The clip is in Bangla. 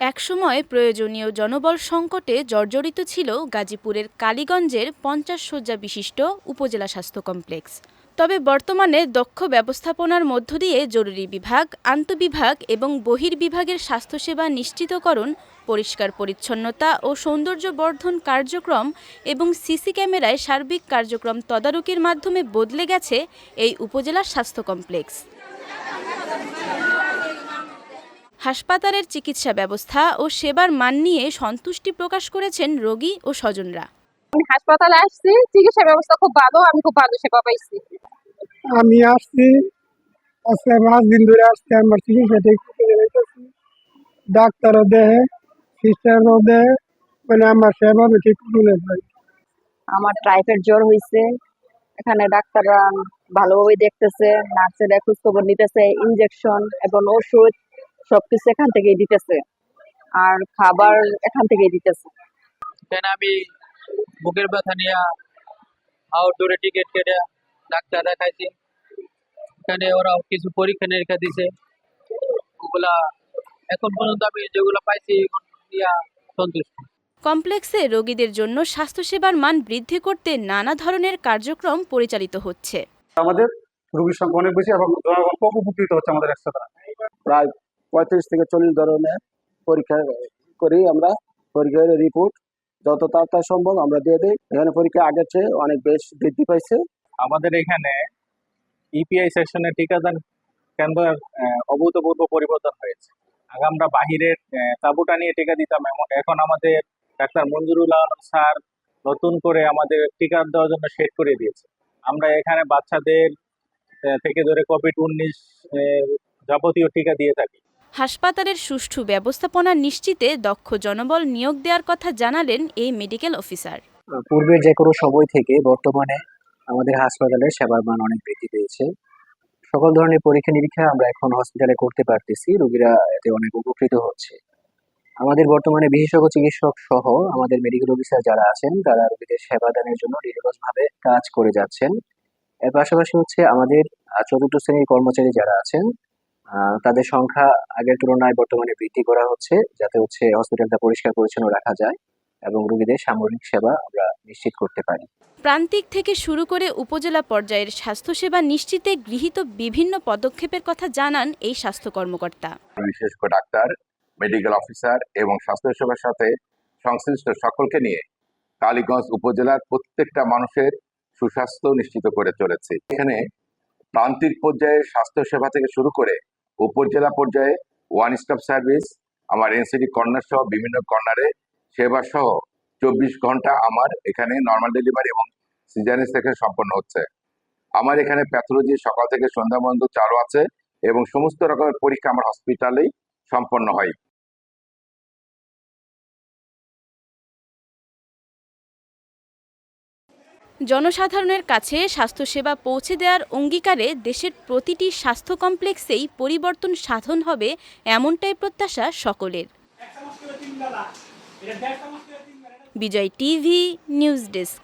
একসময় প্রয়োজনীয় জনবল সংকটে জর্জরিত ছিল গাজীপুরের কালীগঞ্জের পঞ্চাশ শয্যা বিশিষ্ট উপজেলা স্বাস্থ্য কমপ্লেক্স। তবে বর্তমানে দক্ষ ব্যবস্থাপনার মধ্য দিয়ে জরুরি বিভাগ, আন্তবিভাগ এবং বহির্বিভাগের স্বাস্থ্যসেবা নিশ্চিতকরণ, পরিষ্কার পরিচ্ছন্নতা ও সৌন্দর্য বর্ধন কার্যক্রম এবং সিসি ক্যামেরায় সার্বিক কার্যক্রম তদারকির মাধ্যমে বদলে গেছে এই উপজেলার স্বাস্থ্য কমপ্লেক্স। হাসপাতালের চিকিৎসা ব্যবস্থা ও সেবার মান নিয়ে সন্তুষ্টি প্রকাশ করেছেন রোগী ও স্বজনরা। আমি হাসপাতালে আসছি চিকিৎসা ব্যবস্থা খুব ভালো আমি খুব ভালো সেবা পাইছি। আমি আসছি আজকে পাঁচ দিন ধরে আসছি আমার চিকিৎসা ঠিক ডাক্তারও দেহে সিস্টারও দেহে মানে আমার সেবা ঠিক আমার টাইফয়েড জ্বর হয়েছে এখানে ডাক্তাররা ভালোভাবে দেখতেছে নার্সেরা খোঁজ খবর নিতেছে ইনজেকশন এবং ওষুধ। সবকিছু এখান থেকেই দিতেছে। আর খাবার এখান থেকেই দিতেছে। এখানে আমি বুকের ব্যথা নিয়ে আউটডোরে টিকিট কেটে ডাক্তার দেখাইছি। এখানে ওরা কিছু পরীক্ষা নিরীক্ষা দিছে। ওগুলা এখন পর্যন্ত আমি যেগুলো পাইছি সন্তুষ্ট। কমপ্লেক্সে রোগীদের জন্য স্বাস্থ্যসেবার মান বৃদ্ধি করতে নানা ধরনের কার্যক্রম পরিচালিত হচ্ছে। আমাদের রোগীর সংখ্যা অনেক বেশি এবং জনগণ খুব উপকৃত হচ্ছে আমাদের দ্বারা প্রায় পঁয়ত্রিশ থেকে চল্লিশ ধরনের পরীক্ষা করি আমরা। পরীক্ষার রিপোর্ট যত তাড়াতাড়ি সম্ভব আমরা দিয়ে দিই। এখানে পরীক্ষা আগের চেয়ে অনেক বেশ বৃদ্ধি পাইছে। আমাদের এখানে ইপিআই সেকশনে টিকাদান কেন্দ্রের আহ, অভূতপূর্ব পরিবর্তন হয়েছে। আগে আমরা বাহিরের তাঁবুটা নিয়ে টিকা দিতাম এমন- এখন আমাদের ডাক্তার মঞ্জুরুল আলম স্যার নতুন করে আমাদের টিকা দেওয়ার জন্য সেট করে দিয়েছে। আমরা এখানে বাচ্চাদের থেকে ধরে কোভিড উনিশ যাবতীয় টিকা দিয়ে থাকি। হাসপাতালের সুষ্ঠু ব্যবস্থাপনা নিশ্চিতে দক্ষ জনবল নিয়োগ দেওয়ার কথা জানালেন এই মেডিকেল অফিসার। পূর্বের যে কোনো সময় থেকে বর্তমানে আমাদের হাসপাতালের সেবার মান অনেক বৃদ্ধি পেয়েছে। সকল ধরনের পরীক্ষা নিরীক্ষা আমরা এখন হসপিটালে করতে পারতেছি, রোগীরা এতে অনেক উপকৃত হচ্ছে। আমাদের বর্তমানে বিশেষজ্ঞ চিকিৎসক সহ আমাদের মেডিকেল অফিসার যারা আছেন, তারা রোগীদের সেবা দানের জন্য নিরলসভাবে কাজ করে যাচ্ছেন। এর পাশাপাশি হচ্ছে আমাদের চতুর্থ শ্রেণির কর্মচারী যারা আছেন তাদের সংখ্যা আগের তুলনায় বর্তমানে বৃদ্ধি করা হচ্ছে যাতে হচ্ছে হসপিটালটা পরিষ্কার পরিচ্ছন্ন রাখা যায় এবং রোগীদের সামরিক সেবা আমরা নিশ্চিত করতে পারি। প্রান্তিক থেকে শুরু করে উপজেলা পর্যায়ের স্বাস্থ্যসেবা নিশ্চিতে গৃহীত বিভিন্ন পদক্ষেপের কথা জানান এই স্বাস্থ্য কর্মকর্তা। বিশেষজ্ঞ ডাক্তার মেডিকেল অফিসার এবং স্বাস্থ্যসেবার সাথে সংশ্লিষ্ট সকলকে নিয়ে কালীগঞ্জ উপজেলার প্রত্যেকটা মানুষের সুস্বাস্থ্য নিশ্চিত করে চলেছে। এখানে প্রান্তিক পর্যায়ে স্বাস্থ্যসেবা থেকে শুরু করে উপজেলা পর্যায়ে ওয়ান স্টপ সার্ভিস আমার এনসিডি কর্নার সহ বিভিন্ন কর্নারে সেবা সহ চব্বিশ ঘণ্টা আমার এখানে নর্মাল ডেলিভারি এবং সিজারিন থেকে সম্পন্ন হচ্ছে। আমার এখানে প্যাথোলজি সকাল থেকে সন্ধ্যা পর্যন্ত চালু আছে এবং সমস্ত রকমের পরীক্ষা আমার হসপিটালেই সম্পন্ন হয়। জনসাধারণের কাছে স্বাস্থ্যসেবা পৌঁছে দেওয়ার অঙ্গীকারে দেশের প্রতিটি স্বাস্থ্য কমপ্লেক্সেই পরিবর্তন সাধন হবে এমনটাই প্রত্যাশা সকলের। Bijoy TV, news desk.